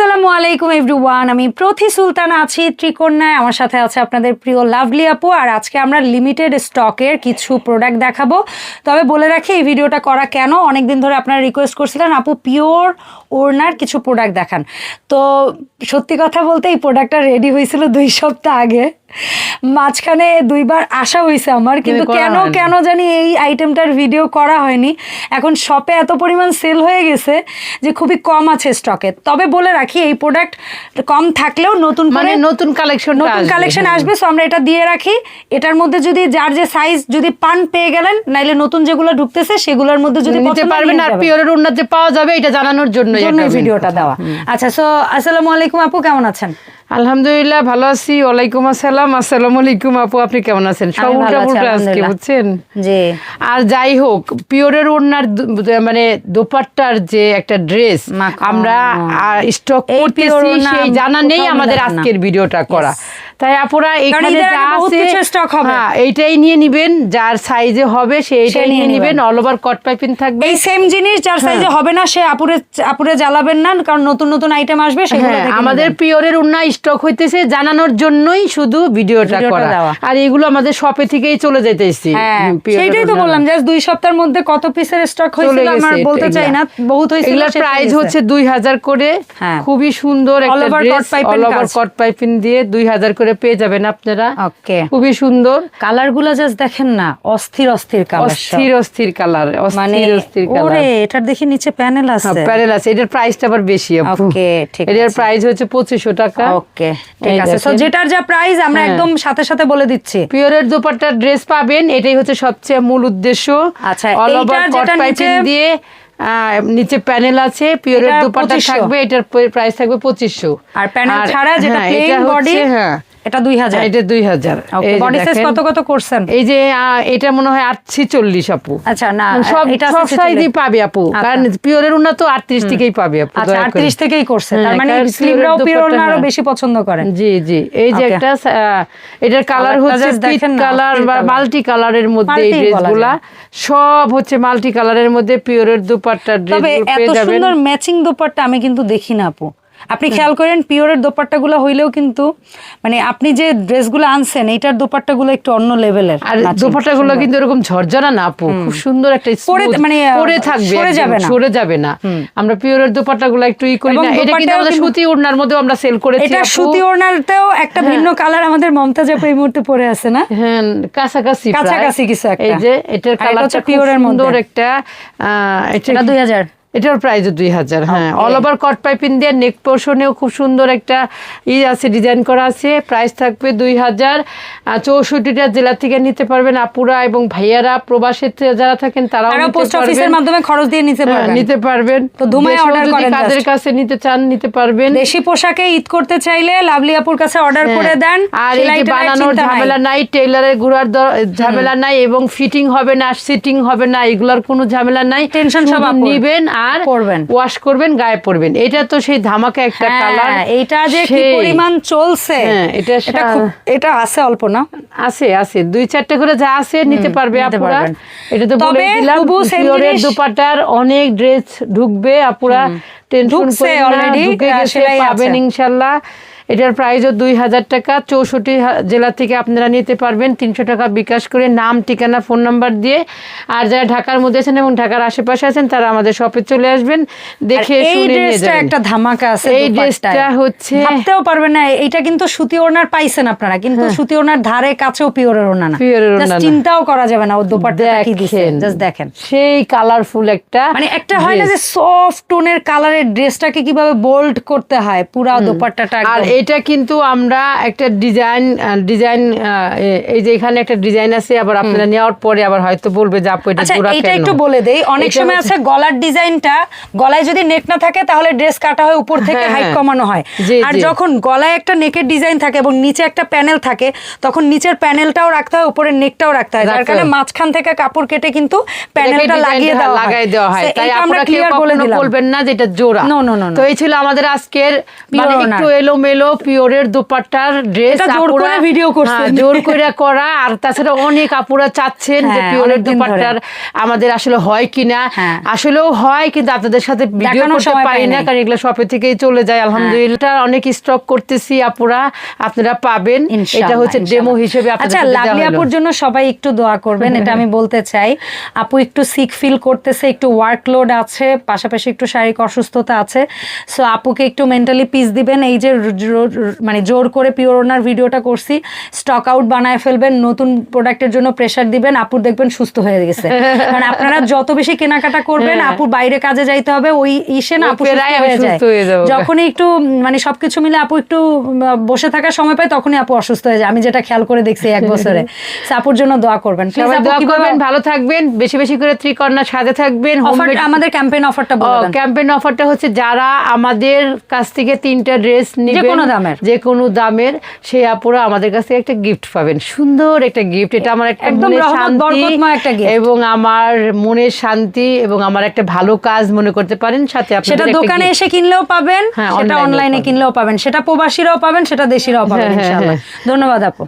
আসসালামু আলাইকুম এভরিওয়ান আমি প্রথি সুলতান আছি ত্রিকন্যায় আমার সাথে আছে আপনাদের প্রিয় লাভলি আপু, আর আজকে আমরা লিমিটেড স্টকের কিছু প্রোডাক্ট দেখাবো। তবে বলে রাখি, এই ভিডিওটা করা কেন? অনেক দিন ধরে আপনারা রিকোয়েস্ট করছিলেন, আপু পিওর ওড়নার কিছু প্রোডাক্ট দেখান। তো সত্যি কথা বলতে, এই প্রোডাক্টটা রেডি হয়েছিল দুই সপ্তাহ আগে। মাঝখানে দুইবার আসা হয়েছে আমার কিন্তু কেন কেন জানি এই আইটেমটার ভিডিও করা হয়নি। এখন শপে এত পরিমাণ সেল হয়ে গেছে যে খুবই কম আছে স্টকে তবে বলে রাখি এই প্রোডাক্ট কম থাকলেও নতুন মানে নতুন কালেকশন নতুন কালেকশন আসবে সো আমরা এটা দিয়ে রাখি। এটার মধ্যে যদি যার যে সাইজ যদি পান পেয়ে গেলেন নাইলে নতুন যেগুলো ঢুকতেছে সেগুলোর মধ্যে যদি নিতে পারবেন আর। পিওরের উন্নত পাওয়া যাবে এটা জানানোর জন্য জন্য এই ভিডিওটা দেওয়া। আচ্ছা সো আসসালামু আলাইকুম আপু কেমন আছেন? আলহামদুলিল্লাহ ভালো আছি। ওয়ালাইকুম আসসালাম। আসসালামু আলাইকুম আপু আপনি কেমন আছেন? সব আমি উল্টা আজকে বুঝছেন? জি। আর যাই হোক পিওরের ওড়নার মানে দোপাট্টার যে একটা ড্রেস আমরা স্টক করতেছি সেই জানা নেই আমাদের আজকের ভিডিওটা করা। তাই আপুরা এখানে যা আছে stock হবে। হ্যাঁ এইটাই নিয়ে নিবেন যার সাইজে হবে সেইটাই নিয়ে নিবেন। অল ওভার কট পাইপিং থাকবে। এই সেম জিনিস যার সাইজে হবে না সে আপুরে আপুরে জ্বালাবেন না কারণ নতুন নতুন আইটেম আসবে সেগুলো হ্যাঁ, আমাদের পিওরের উন্না স্টক হইতেছে জানানোর জন্যই শুধু ভিডিওটা করা। আর এগুলো আমাদের শপে থেকেই চলে যেতেছি হ্যাঁ সেইটাই তো বললাম জাস্ট দুই সপ্তাহের মধ্যে কত পিসের স্টক হয়েছিল আমার বলতে চাই না বহুত হয়েছিল এগুলার হয়ে প্রাইস হচ্ছে দুই হাজার করে। হ্যাঁ। খুবই সুন্দর একটা ড্রেস অল ওভার কট পাইপিং দিয়ে দুই হাজার করে পেয়ে যাবেন আপনারা। ওকে। খুবই সুন্দর। কালারগুলা জাস্ট দেখেন না অস্থির অস্থির কালার অস্থির অস্থির কালার মানে অস্থির অস্থির কালার ওরে এটার দেখি নিচে প্যানেল আছে। প্যারেল আছে। এটার প্রাইসটা আবার বেশি Okay, ঠিক এটার। প্রাইস হচ্ছে পঁচিশশো টাকা। ওকে ঠিক আছে। সো যেটার যা প্রাইস আমরা হ্যাঁ। একদম সাথে সাথে বলে দিচ্ছি। পিওরের দোপাট্টার ড্রেস পাবেন এটাই হচ্ছে সবচেয়ে মূল উদ্দেশ্য। আচ্ছা, অল এইটার ওভার কট যেটা নিচে- দিয়ে আহ, নিচে প্যানেল আছে। পিওরের দোপাট্টা থাকবে এটার প্রাইস থাকবে পঁচিশশো। আর প্যানেল ছাড়া যেটা প্লেন বডি হ্যাঁ। এটা দুই হাজার। এটা দুই হাজার। ওকে বডি সাইজ কত কত করছেন? এই যে এটা মনে হয় আটশি চল্লিশ আপু। আচ্ছা না সব এটা সব সাইজই পাবে আপু আচ্ছা। কারণ পিওরের তো আটত্রিশ থেকেই পাবে আপু আচ্ছা থেকেই করছে তার হ্যাঁ, মানে স্লিমরাও পিওর আরও হ্যাঁ। বেশি পছন্দ করেন জি জি এই যে একটা এটার কালার হচ্ছে পিট কালার বা মাল্টি কালারের মধ্যে এই ড্রেসগুলা সব হচ্ছে মাল্টি কালারের মধ্যে পিওরের দুপাট্টা ড্রেস তবে এত সুন্দর ম্যাচিং দোপাট্টা আমি কিন্তু দেখি না আপু। আপনি খেয়াল করেন পিওরের দোপাট্টাগুলো হইলেও কিন্তু মানে আপনি যে ড্রেসগুলো আনছেন এইটার দোপাট্টাগুলো একটু অন্য লেভেলের আর দুপাট্টা গুলো কিন্তু এরকম ঝরঝরা না আপু। খুব সুন্দর একটা পরে মানে, পরে থাকবে সরে যাবে না। সরে যাবে না। আমরা পিওরের দুপাট্টা গুলো একটু ই করি না। এটা কিন্তু আমাদের সুতি ওড়নার মধ্যে আমরা সেল করেছি এটা সুতি ওড়নাতেও একটা ভিন্ন কালার আমাদের মমতাজ আপু এই মুহূর্তে পরে আছে না? হ্যাঁ কাছাকাছি। কাছাকাছি কিছু একটা। এই যে এটার কালারটা খুব মধ্যে। সুন্দর একটা এটা এটা দুই হাজার। এটার প্রাইস দুই হাজার হ্যাঁ। অল ওভার কট পাইপিং দিয়ে নেক পোর্শনেও খুব সুন্দর একটা ই আছে ডিজাইন করা আছে। প্রাইস থাকবে দুই হাজার। চৌষট্টিটা জেলা থেকে নিতে পারবেন আপুরা এবং ভাইয়ারা প্রবাসে যারা থাকেন তারাও তারা পোস্ট অফিসের মাধ্যমে খরচ দিয়ে নিতে হ্যাঁ, পারবেন। নিতে পারবেন। তো ধুমায় যদি করেন কাদের কাছে নিতে চান নিতে পারবেন। দেশি পোশাকে ঈদ করতে চাইলে লাভলি আপুর কাছে অর্ডার হ্যাঁ। করে দেন। আর এই যে বানানোর ঝামেলা নাই টেইলারের ঘোরার ঝামেলা নাই এবং ফিটিং হবে না সিটিং হবে না এগুলার কোনো ঝামেলা নাই। টেনশন সব। নিবেন আর করবেন। ওয়াশ করবেন গায়ে পরবেন। এটা তো সেই ধামাকা একটা হ্যাঁ, কালার এটা যে কি পরিমাণ চলছে হ্যাঁ, এটা এটা এটা আছে অল্প না? আছে আছে। দুই চারটে করে যা আছে নিতে পারবে আপনারা আপুরা। এটা তো বলে দিলাম পিওরের দুপাটার অনেক ড্রেস ঢুকবে আপুরা। টেনশন করে already, ঢুকে গেছে পাবেন ইনশাল্লাহ। এটার প্রাইসও দুই হাজার টাকা। চৌষট্টি জেলা থেকে আপনারা নিতে পারবেন তিনশো টাকা বিকাশ করে। নাম ঠিকানা ফোন নাম্বার দিয়ে। আর যারা ঢাকার মধ্যে আছেন এবং ঢাকার আশেপাশে আছেন তারা আমাদের শপে চলে আসবেন। দেখে শুনে একটা ধামাকা আছে এই ড্রেসটা হচ্ছে- ভাবতেও পারবেন না এটা কিন্তু সুতি ওড়নার পাইছেন আপনারা কিন্তু সুতি ওড়নার ধারে কাছেও পিওরের ওড়না না। Pure এর ওড়না Just না। চিন্তাও করা যাবে না ওর দোপাট্টাটা কি দিছে। দেখেন জাস্ট দেখেন। সেই কালারফুল একটা মানে একটা হয় না যে সফট টোনের কালারের ড্রেসটাকে কীভাবে বোল্ড করতে হয় পুরা দোপাট্টাটা আর। এটা কিন্তু আমরা একটা ডিজাইন ডিজাইন এই যে এখানে একটা ডিজাইন আছে আবার আপনারা নেওয়ার পরে আবার হয়তো বলবে যে আপু এটা আচ্ছা জোড়া এটা একটু বলে দেই। অনেক সময় আছে গলার ডিজাইনটা গলায় যদি নেক না থাকে তাহলে ড্রেস কাটা হয় উপর থেকে হ্যাঁ, হাইট হ্যাঁ। কমানো হয়। আর যখন গলায় একটা নেকের ডিজাইন থাকে এবং নিচে একটা প্যানেল থাকে তখন নিচের প্যানেলটাও রাখতে হয় উপরের নেকটাও রাখতে হয়। যার কারণে মাঝখান থেকে কাপড় কেটে কিন্তু প্যানেলটা লাগিয়ে দেওয়া হয়। লাগাই দেওয়া হয়। তাই আমরা আপনারা ক্লিয়ার বলে দিলাম। বলবেন না যে এটা জোড়া। No, no. তো এই ছিল আমাদের আজকের মানে একটু। এলোমেলো পিওরের দুপাট্টার ড্রেস জোর করে video করছেন। জোর করে করা। আর তাছাড়া অনেক আপুরা চাচ্ছেন যে হ্যাঁ, পিওরের দুপাট্টার আমাদের আসলে হয় কিনা। হ্যাঁ। আসলেও হয় কিন্তু আপনাদের সাথে ভিডিও করতে পারি না কারণ এগুলো শপে থেকেই চলে যায়। আলহামদুলিল্লাহ অনেক স্টক করতেছি আপুরা। আপনারা পাবেন। এটা হচ্ছে ডেমো হিসেবে আচ্ছা লাভলি আপুর জন্য সবাই একটু দোয়া করবেন এটা আমি বলতে চাই। আপু একটু সিক ফিল করতেছে একটু ওয়ার্কলোড আছে পাশাপাশি একটু শারীরিক অসুস্থতা আছে। সো আপুকে একটু মেন্টালি পিস দিবেন। এই যে মানে জোর করে পিওর ওনার ভিডিওটা করছি। স্টক আউট বানায় ফেলবেন নতুন প্রোডাক্টের জন্য প্রেশার দিবেন আপুর দেখবেন সুস্থ হয়ে গেছে। কারণ আপনারা যত বেশি কেনাকাটা করবেন হ্যাঁ। আপুর বাইরে কাজে যাইতে হবে ওই ইসে না আপু। যখনই একটু মানে সবকিছু মিলে আপু একটু বসে থাকার সময় পায় তখনই আপু অসুস্থ হয়ে যায়। আমি যেটা খেয়াল করে দেখছি এক বছরে। আপুর জন্য দোয়া করবেন। দোয়া ভালো থাকবেন বেশি বেশি করে ত্রিকর্ণা সাজে থাকবেন আমাদের ক্যাম্পেইন অফারটা বলে ক্যাম্পেইন অফারটা হচ্ছে যারা আমাদের কাছ থেকে তিনটা ড্রেস নেবেন কোনো দামের। যে কোনো দামের সেই আপুরা আমাদের কাছে একটা গিফট পাবেন। সুন্দর একটা গিফট এটা আমার একটা একদম শান্তি। এবং আমার মনের শান্তি এবং আমার একটা ভালো কাজ মনে করতে পারেন সাথে সেটা দোকানে এসে কিনলেও পাবেন হ্যাঁ, সেটা অনলাইনে কিনলেও পাবেন সেটা প্রবাসীরাও পাবেন সেটা দেশিরাও পাবেন হ্যাঁ, হ্যাঁ, ইনশাআল্লাহ। ধন্যবাদ আপু।